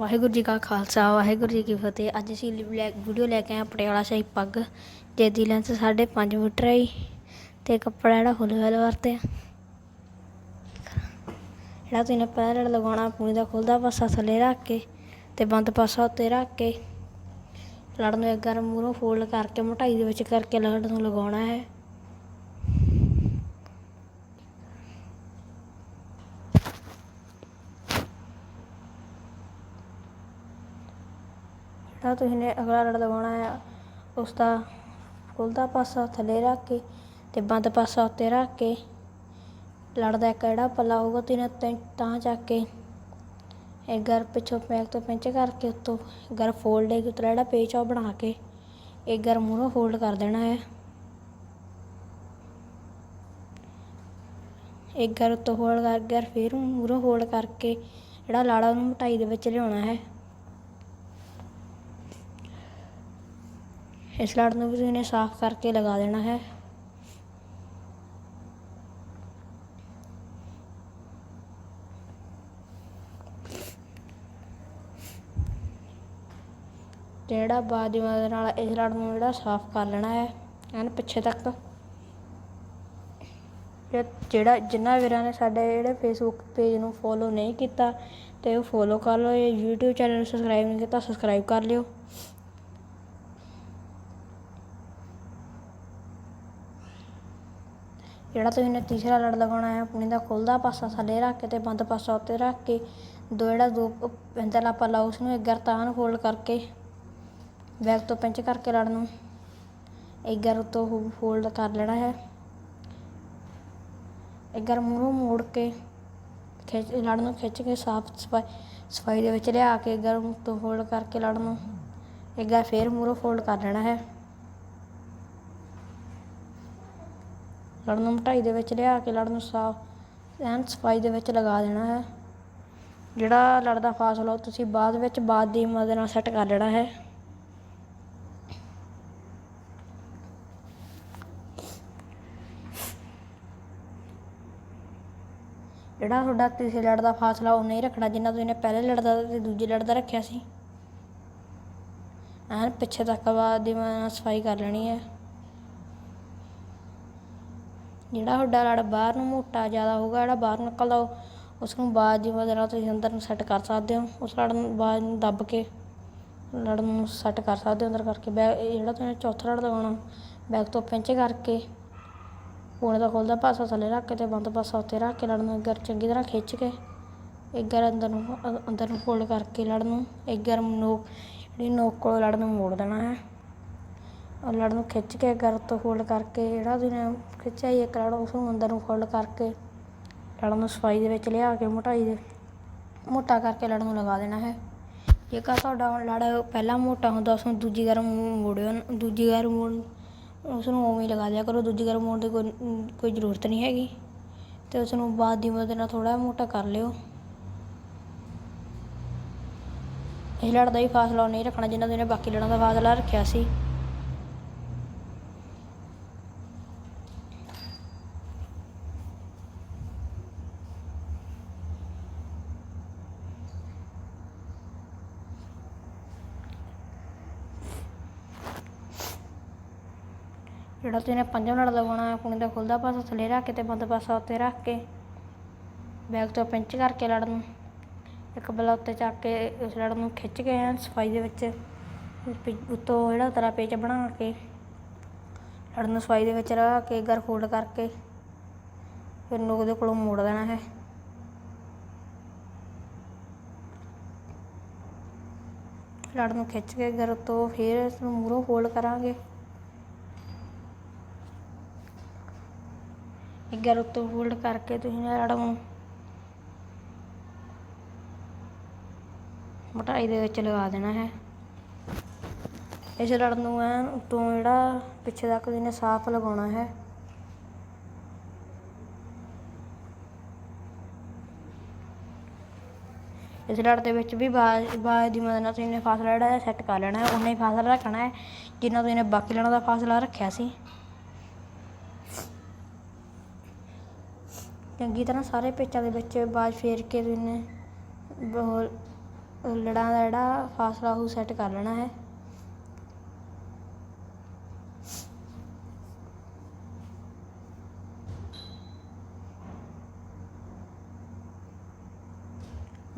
ਵਾਹਿਗੁਰੂ ਜੀ ਕਾ ਖਾਲਸਾ, ਵਾਹਿਗੁਰੂ ਜੀ ਕੀ ਫਤਿਹ। ਅੱਜ ਅਸੀਂ ਲੈ- ਵੀਡੀਓ ਲੈ ਕੇ ਆਏ ਪਟਿਆਲਾ ਸ਼ਾਹੀ ਪੱਗ, ਜਿਹਦੀ ਲੈਂਥ ਸਾਢੇ ਪੰਜ ਮੀਟਰ ਹੈ ਤੇ ਕੱਪੜਾ ਜਿਹੜਾ ਫੁੱਲ ਵੈਲ ਵਰਤੇ ਜਿਹੜਾ ਤੁਸੀਂ ਨੇ ਪਹਿਲਾਂ ਲਗਾਉਣਾ ਪੂਣੀ ਦਾ ਖੁੱਲਦਾ ਪਾਸਾ ਥੱਲੇ ਰੱਖ ਕੇ ਤੇ ਬੰਦ ਪਾਸਾ ਉੱਤੇ ਰੱਖ ਕੇ ਲੜ ਨੂੰ ਇੱਕ ਗਰਮ ਮੂਹਰੋਂ ਫੋਲਡ ਕਰਕੇ, ਮੋਟਾਈ ਦੇ ਵਿੱਚ ਕਰਕੇ ਲੜ ਨੂੰ ਲਗਾਉਣਾ ਹੈ। ਤਾਂ ਤੁਸੀਂ ਨੇ ਅਗਲਾ ਲੜ ਲਗਾਉਣਾ ਹੈ ਉਸ ਦਾ ਖੁੱਲਦਾ ਪਾਸਾ ਥੱਲੇ ਰੱਖ ਕੇ ਤੇ ਬੰਦ ਪਾਸਾ ਉੱਤੇ ਰੱਖ ਕੇ ਲੜਦਾ ਇੱਕ ਜਿਹੜਾ ਪੱਲਾ ਹੋਊਗਾ ਤੁਸੀਂ ਨੇ ਤਾਂ ਚੱਕ ਕੇ ਇਹ ਗਰ ਪਿੱਛੋਂ ਪੈਕ ਤੋਂ ਪਿੰਚ ਕਰਕੇ ਉੱਤੋਂ ਗਰ ਫੋਲਡ ਹੈ ਉੱਤੋਂ ਜਿਹੜਾ ਪੇਚ ਆ ਬਣਾ ਕੇ ਇਹ ਗਰ ਮੂਹਰੋਂ ਫੋਲਡ ਕਰ ਦੇਣਾ ਹੈ ਇੱਕ ਗਰ ਉੱਤੋਂ ਹੋਲਡ ਕਰ ਗਰ ਫਿਰ ਮੂਹਰੋਂ ਹੋਲਡ ਕਰਕੇ ਜਿਹੜਾ ਲਾੜਾ ਉਹਨੂੰ ਮੋਟਾਈ ਦੇ ਵਿੱਚ ਲਿਆਉਣਾ ਹੈ। ਇਸ ਲੜ ਨੂੰ ਵੀ ਤੁਸੀਂ ਸਾਫ਼ ਕਰਕੇ ਲਗਾ ਦੇਣਾ ਹੈ। ਜਿਹੜਾ ਬਾਅਦ ਦੀ ਨਾਲ ਇਸ ਲੜ ਨੂੰ ਜਿਹੜਾ ਸਾਫ਼ ਕਰ ਲੈਣਾ ਹੈ, ਐਨ ਪਿੱਛੇ ਤੱਕ। ਜਿਹੜਾ ਜਿਨ੍ਹਾਂ ਵੀਰਾਂ ਨੇ ਸਾਡੇ ਜਿਹੜੇ ਫੇਸਬੁੱਕ ਪੇਜ ਨੂੰ ਫੋਲੋ ਨਹੀਂ ਕੀਤਾ ਤੇ ਉਹ ਫੋਲੋ ਕਰ ਲਓ ਇਹ YouTube ਚੈਨਲ ਨੂੰ ਸਬਸਕ੍ਰਾਈਬ ਨਹੀਂ ਕੀਤਾ ਸਬਸਕ੍ਰਾਈਬ ਕਰ ਲਿਓ। ਜਿਹੜਾ ਤੁਸੀਂ ਨੇ ਤੀਸਰਾ ਲੜ ਲਗਾਉਣਾ ਹੈ, ਪੁਣੀ ਦਾ ਖੁੱਲਦਾ ਪਾਸਾ ਥੱਲੇ ਰੱਖ ਕੇ ਤੇ ਬੰਦ ਪਾਸਾ ਉੱਤੇ ਰੱਖ ਕੇ, ਦੋ ਜਿਹੜਾ ਦੋ ਪੈਂਤਲਾ ਪੱਲਾ ਉਸ ਨੂੰ ਇੱਕ ਗਰਤਾਨ ਫੋਲਡ ਕਰਕੇ, ਬੈਕ ਤੋਂ ਪਿੰਚ ਕਰਕੇ ਲੜ ਨੂੰ, ਇੱਕ ਗਰ ਉੱਤੋਂ ਫੋਲਡ ਕਰ ਲੈਣਾ ਹੈ। ਇੱਕ ਗਰ ਮੂਹਰੋਂ ਮੋੜ ਕੇ ਖਿੱਚ ਲੜ ਨੂੰ ਖਿੱਚ ਕੇ ਸਾਫ਼ ਸਫ਼ਾਈ ਸਫ਼ਾਈ ਦੇ ਵਿੱਚ ਲਿਆ ਕੇ ਗਰ ਤੋਂ ਫੋਲਡ ਕਰਕੇ ਲੜ ਨੂੰ, ਇੱਕ ਗਰ ਫੇਰ ਮੂੰਹੋਂ ਫੋਲਡ ਕਰ ਲੈਣਾ ਹੈ। ਲੜ ਨੂੰ ਮਟਾਈ ਦੇ ਵਿੱਚ ਲਿਆ ਕੇ ਲੜ ਨੂੰ ਸਾਫ਼, ਐਨ ਸਫ਼ਾਈ ਦੇ ਵਿੱਚ ਲਗਾ ਦੇਣਾ ਹੈ। ਜਿਹੜਾ ਲੜ ਦਾ ਫਾਸਲਾ, ਉਹ ਤੁਸੀਂ ਬਾਅਦ ਵਿੱਚ ਬਾਅਦ ਦੀ ਮਦਦ ਨਾਲ ਸੈੱਟ ਕਰ ਲੈਣਾ ਹੈ। ਜਿਹੜਾ ਤੁਹਾਡਾ ਤੀਸਰੇ ਲੜ ਦਾ ਫਾਸਲਾ ਉਹ ਨਹੀਂ ਰੱਖਣਾ ਜਿੰਨਾ ਤੁਸੀਂ ਨੇ ਪਹਿਲੇ ਲੜ ਦਾ ਤੇ ਦੂਜੇ ਲੜ ਦਾ ਰੱਖਿਆ ਸੀ। ਐਨ ਪਿੱਛੇ ਤੱਕ ਬਾਅਦ ਦੀ ਮਦਦ ਨਾਲ ਸਫ਼ਾਈ ਕਰ ਲੈਣੀ ਹੈ। ਜਿਹੜਾ ਤੁਹਾਡਾ ਲੜ ਬਾਹਰ ਨੂੰ ਮੋਟਾ ਜ਼ਿਆਦਾ ਹੋਊਗਾ, ਜਿਹੜਾ ਬਾਹਰ ਨਿਕਲਦਾ ਉਹ ਉਸ ਨੂੰ ਬਾਅਦ ਦੀ ਮਦਦ ਨਾਲ ਤੁਸੀਂ ਅੰਦਰ ਨੂੰ ਸੈੱਟ ਕਰ ਸਕਦੇ ਹੋ। ਉਸ ਲੜ ਨੂੰ ਬਾਅਦ ਨੂੰ ਦੱਬ ਕੇ ਲੜ ਨੂੰ ਸੈੱਟ ਕਰ ਸਕਦੇ ਹੋ ਅੰਦਰ ਕਰਕੇ। ਬੈਗ ਜਿਹੜਾ ਤੁਸੀਂ ਚੌਥਾ ਲੜ ਲਗਾਉਣਾ ਬੈਗ ਤੋਂ ਪਿੰਚ ਕਰਕੇ ਪੂਣੇ ਦਾ ਖੋਲਦਾ, ਪਾਸਾ ਥੱਲੇ ਰੱਖ ਕੇ ਤੇ ਬੰਦ ਪਾਸਾ ਉੱਤੇ ਰੱਖ ਕੇ ਲੜ ਨੂੰ ਇੱਕ ਗਰ ਚੰਗੀ ਤਰ੍ਹਾਂ ਖਿੱਚ ਕੇ, ਇੱਕ ਗਰ ਅੰਦਰ ਨੂੰ ਅੰਦਰ ਨੂੰ ਫੋਲਡ ਕਰਕੇ ਲੜ ਨੂੰ, ਇੱਕ ਗਰ ਨੋਕ, ਜਿਹੜੀ ਨੋਕ ਕੋਲ ਲੜ ਨੂੰ ਮੋੜ ਦੇਣਾ ਹੈ। ਲੜ ਨੂੰ ਖਿੱਚ ਕੇ ਗਰ ਤੋਂ ਫੋਲਡ ਕਰਕੇ ਜਿਹੜਾ ਤੁਸੀਂ ਖਿੱਚਿਆ ਹੀ ਇੱਕ ਲੜ ਉਸ ਨੂੰ ਅੰਦਰ ਨੂੰ ਫੋਲਡ ਕਰਕੇ ਲੜ ਨੂੰ ਸਫ਼ਾਈ ਦੇ ਵਿੱਚ ਲਿਆ ਕੇ ਮੋਟਾਈ ਦੇ। ਮੋਟਾ ਕਰਕੇ ਲੜ ਨੂੰ ਲਗਾ ਦੇਣਾ ਹੈ। ਜੇਕਰ ਤੁਹਾਡਾ ਲੜ ਪਹਿਲਾਂ ਮੋਟਾ ਹੁੰਦਾ, ਉਸ ਨੂੰ ਦੂਜੀ ਗਰ ਮੋੜਿਓ, ਦੂਜੀ ਗਰ ਮੋੜ ਉਸ ਨੂੰ ਉਵੇਂ ਹੀ ਲਗਾ ਦਿਆ ਕਰੋ। ਦੂਜੀ ਗਰ ਮੋੜ ਦੀ ਕੋਈ ਕੋਈ ਜ਼ਰੂਰਤ ਨਹੀਂ ਹੈਗੀ। ਤੇ ਉਸ ਨੂੰ ਬਾਅਦ ਦੀ ਮਦਦ ਨਾਲ ਥੋੜਾ ਮੋਟਾ ਕਰ ਲਿਓ। ਇਹ ਲੜ ਦਾ ਹੀ ਫਾਸਲਾ ਨਹੀਂ ਰੱਖਣਾ ਜਿੰਨਾ ਤੁਸੀਂ ਬਾਕੀ ਲੜਾਂ ਦਾ ਫਾਸਲਾ ਰੱਖਿਆ ਸੀ। ਜਿਹੜਾ ਤੁਸੀਂ ਨੇ ਪੰਜਵਾਂ ਲੜ ਲਗਾਉਣਾ ਹੈ ਪੁਣੇ ਦਾ ਖੁੱਲਦਾ ਪਾਸਾ ਥੱਲੇ ਰੱਖ ਕੇ ਤੇ ਬੰਦ ਪਾਸਾ ਉੱਤੇ ਰੱਖ ਕੇ। ਬੈਗ ਤੋਂ ਪਿੰਚ ਕਰਕੇ ਲੜ ਨੂੰ ਇੱਕ ਬਲਾ ਉੱਤੇ ਚੱਕ ਕੇ ਉਸ ਲੜ ਨੂੰ ਖਿੱਚ ਕੇ ਐਨ ਸਫ਼ਾਈ ਦੇ ਵਿੱਚ ਪਿ- ਉੱਤੋਂ ਜਿਹੜਾ ਤਰਾ ਪੇਚ ਬਣਾ ਕੇ ਲੜ ਨੂੰ ਸਫ਼ਾਈ ਦੇ ਵਿੱਚ ਰੱਖ ਕੇ, ਗਰ ਫੋਲਡ ਕਰਕੇ, ਫਿਰ ਨੋਕ ਦੇ ਕੋਲੋਂ ਮੋੜ ਦੇਣਾ ਹੈ ਲੜ ਨੂੰ ਖਿੱਚ ਕੇ ਗਰ ਤੋਂ ਫਿਰ ਇਸ ਨੂੰ ਮੂਹਰੋਂ ਫੋਲਡ ਕਰਾਂਗੇ। ਇੱਕ ਗਰ ਉੱਤੋਂ ਫੋਲਡ ਕਰਕੇ ਤੁਸੀਂ ਰੜ ਨੂੰ ਮੋਟਾਈ ਦੇ ਵਿੱਚ ਲਗਾ ਦੇਣਾ ਹੈ। ਇਸ ਰੜ ਨੂੰ ਐਨ ਉੱਤੋਂ ਜਿਹੜਾ ਪਿੱਛੇ ਤੱਕ ਤੁਸੀਂ ਸਾਫ਼ ਲਗਾਉਣਾ ਹੈ। ਇਸ ਰੜ ਦੇ ਵਿੱਚ ਵੀ ਬਾਜ ਬਾਜ ਦੀ ਮਦਦ ਨਾਲ ਤੁਸੀਂ ਨੇ ਫਾਸਲਾ ਜਿਹੜਾ ਸੈੱਟ ਕਰ ਲੈਣਾ ਹੈ। ਉਨਾ ਹੀ ਫਾਸਲਾ ਰੱਖਣਾ ਹੈ, ਜਿੰਨਾ ਤੁਸੀਂ ਨੇ ਬਾਕੀ ਲੈਣਾ ਦਾ ਫਾਸਲਾ ਰੱਖਿਆ ਸੀ। ਚੰਗੀ ਤਰ੍ਹਾਂ ਸਾਰੇ ਪੇਚਾਂ ਦੇ ਵਿੱਚ ਬਾਜ ਫੇਰ ਕੇ ਤੁਸੀਂ ਨੇ ਲੜਾਂ ਦਾ ਜਿਹੜਾ ਫਾਸਲਾ ਉਹ ਸੈੱਟ ਕਰ ਲੈਣਾ ਹੈ।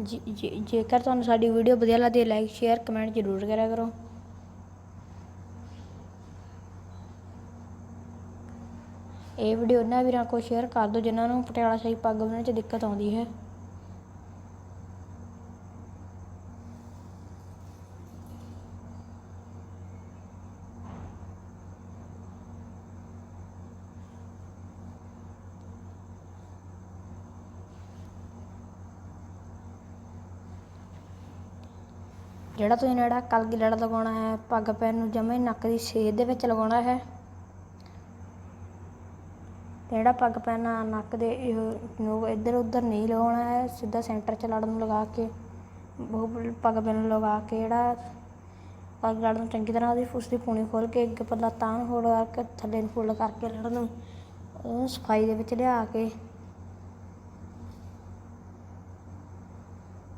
ਜੀ ਜੇਕਰ ਤੁਹਾਨੂੰ ਸਾਡੀ ਵੀਡੀਓ ਵਧੀਆ ਲੱਗਦੀ ਹੈ ਲਾਈਕ ਸ਼ੇਅਰ ਕਮੈਂਟ ਜ਼ਰੂਰ ਕਰਿਆ ਕਰੋ। ਇਹ ਵੀਡੀਓ ਉਹਨਾਂ ਵੀਰਾਂ ਕੋਲ ਸ਼ੇਅਰ ਕਰ ਦਿਓ, ਜਿਨ੍ਹਾਂ ਨੂੰ ਪਟਿਆਲਾ ਸ਼ਾਹੀ ਪੱਗ ਬੰਨ੍ਹਣ 'ਚ ਦਿੱਕਤ ਆਉਂਦੀ ਹੈ। ਜਿਹੜਾ ਤੁਸੀਂ ਜਿਹੜਾ ਕਲਗੀ ਲੜਾ ਲਗਾਉਣਾ ਹੈ, ਪੱਗ ਪੈਰ ਨੂੰ ਜਮੇ ਨੱਕ ਦੀ ਸੇਧ ਦੇ ਵਿੱਚ ਲਗਾਉਣਾ ਹੈ। ਤੇ ਜਿਹੜਾ ਪੱਗ ਪੈਨ ਨੱਕ ਦੇ ਨੂੰ, ਇੱਧਰ ਉੱਧਰ ਨਹੀਂ ਲਗਾਉਣਾ ਹੈ, ਸਿੱਧਾ ਸੈਂਟਰ 'ਚ ਲੜ ਨੂੰ ਲਗਾ ਕੇ, ਉਹ ਪੱਗ ਪੈਨ ਨੂੰ ਲਗਾ ਕੇ ਜਿਹੜਾ ਪੱਗ ਲੜ ਨੂੰ ਚੰਗੀ ਤਰ੍ਹਾਂ ਉਹਦੀ, ਉਸਦੀ ਪੂਣੀ ਖੋਲ ਕੇ ਅੱਗੇ ਪੱਲਾ ਤਾਂ ਨੂੰ ਕਰਕੇ ਥੱਲੇ ਨੂੰ ਫੁੱਲ ਕਰਕੇ ਲੜ ਨੂੰ, ਉਹਨੂੰ ਸਫ਼ਾਈ ਦੇ ਵਿੱਚ ਲਿਆ ਕੇ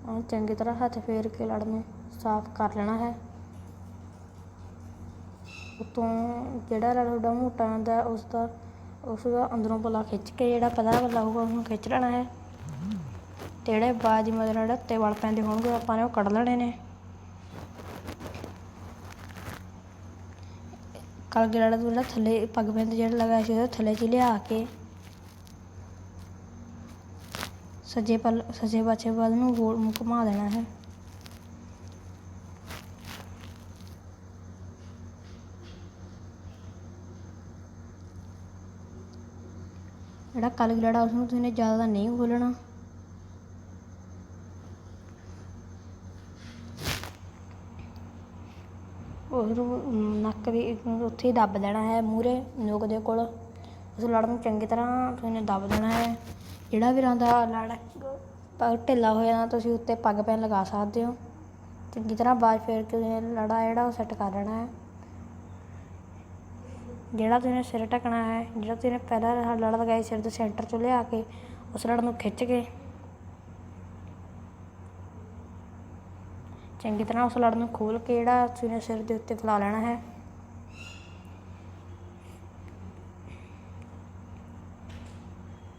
ਉਹ ਚੰਗੀ ਤਰ੍ਹਾਂ ਹੱਥ ਫੇਰ ਕੇ ਲੜ ਨੂੰ ਸਾਫ਼ ਕਰ ਲੈਣਾ ਹੈ। ਉਤੋਂ ਜਿਹੜਾ ਲੜ ਤੁਹਾਡਾ ਮੋਟਾ ਹੁੰਦਾ ਉਸ ਦਾ ਉਸ ਦਾ ਅੰਦਰੋਂ ਪੱਲਾ ਖਿੱਚ ਕੇ ਜਿਹੜਾ ਪਤਾ ਪੱਲਾ ਹੋਊਗਾ, ਉਹਨੂੰ ਖਿੱਚ ਲੈਣਾ ਹੈ। ਤੇ ਜਿਹੜੇ ਬਾਜ਼ ਮਤਲਬ ਜਿਹੜੇ ਵਲ ਪੈਂਦੇ ਹੋਣਗੇ, ਆਪਾਂ ਨੇ ਉਹ ਕੱਢ ਲੈਣੇ ਨੇ। ਕਲ ਜਿਹੜਾ ਜਿਹੜਾ ਥੱਲੇ ਪੱਗ ਪੈਂਦੇ, ਜਿਹੜਾ ਲਗਾਇਆ ਸੀ, ਉਹਦੇ ਥੱਲੇ 'ਚ ਲਿਆ ਕੇ ਸੱਜੇ ਪਲ, ਸੱਜੇ ਪਾਸੇ ਵੱਲ ਨੂੰ ਗੋਲ ਘੁਮਾ ਦੇਣਾ ਹੈ। ਜਿਹੜਾ ਕਲ ਗਲੜਾ ਉਸ ਨੂੰ ਤੁਸੀਂ ਜ਼ਿਆਦਾ ਨਹੀਂ ਖੋਲਣਾ ਉਹਨੂੰ ਨੱਕ ਦੀ ਉੱਥੇ ਹੀ ਦੱਬ ਦੇਣਾ ਹੈ ਮੂਰੇ ਨੋਕ ਦੇ ਕੋਲ। ਉਸ ਲੜ ਨੂੰ ਚੰਗੀ ਤਰ੍ਹਾਂ ਤੁਸੀਂ ਦੱਬ ਦੇਣਾ ਹੈ। ਜਿਹੜਾ ਵੀਰਾਂ ਦਾ ਲੜ ਢਿੱਲਾ ਹੋਇਆ ਜਾਂਦਾ ਤੁਸੀਂ ਉੱਤੇ ਪੱਗ ਪੈਨ ਲਗਾ ਸਕਦੇ ਹੋ। ਚੰਗੀ ਤਰ੍ਹਾਂ ਬਾਜ ਫੇਰ ਕੇ ਤੁਸੀਂ ਲੜਾ ਜਿਹੜਾ ਉਹ ਸੈੱਟ ਕਰ ਲੈਣਾ ਹੈ। ਜਿਹੜਾ ਤੁਸੀਂ ਸਿਰ ਢਕਣਾ ਹੈ, ਜਿਹੜਾ ਤੁਸੀਂ ਪਹਿਲਾਂ ਲੜ ਲਗਾਈ ਸਿਰ ਦੇ ਸੈਂਟਰ 'ਚੋਂ ਲਿਆ ਕੇ, ਉਸ ਲੜ ਨੂੰ ਖਿੱਚ ਕੇ। ਚੰਗੀ ਤਰ੍ਹਾਂ ਉਸ ਲੜ ਨੂੰ ਖੋਲ ਕੇ ਜਿਹੜਾ ਤੁਸੀਂ ਸਿਰ ਦੇ ਉੱਤੇ ਫੈਲਾ ਲੈਣਾ ਹੈ।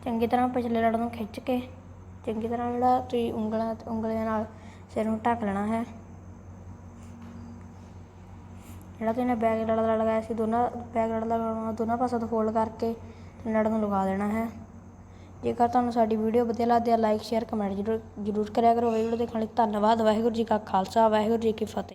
ਚੰਗੀ ਤਰ੍ਹਾਂ ਪਿਛਲੇ ਲੜ ਨੂੰ ਖਿੱਚ ਕੇ, ਚੰਗੀ ਤਰ੍ਹਾਂ ਜਿਹੜਾ ਤੁਸੀਂ ਉਂਗਲਾਂ, ਉਂਗਲੀਆਂ ਨਾਲ ਸਿਰ ਨੂੰ ਢੱਕ ਲੈਣਾ ਹੈ। ਜਿਹੜਾ ਤੁਸੀਂ ਬੈਗ ਲੜ ਲਗਾਇਆ ਸੀ, ਦੋਨਾਂ ਬੈਗ ਲੜ ਲਗਾਉਣਾ ਦੋਨਾਂ ਪਾਸਿਆਂ ਤੋਂ ਫੋਲਡ ਕਰਕੇ ਲੜ ਨੂੰ ਲਗਾ ਦੇਣਾ ਹੈ। ਜੇਕਰ ਤੁਹਾਨੂੰ ਸਾਡੀ ਵੀਡੀਓ ਵਧੀਆ ਲੱਗਦੀ ਹੈ ਲਾਈਕ ਸ਼ੇਅਰ ਕਮੈਂਟ ਜ਼ਰੂਰ ਜ਼ਰੂਰ ਕਰਿਆ ਕਰੋ। ਵੀਡੀਓ ਦੇਖਣ ਲਈ ਧੰਨਵਾਦ। ਵਾਹਿਗੁਰੂ ਜੀ ਕਾ ਖਾਲਸਾ, ਵਾਹਿਗੁਰੂ ਜੀ ਕੀ ਫਤਿਹ।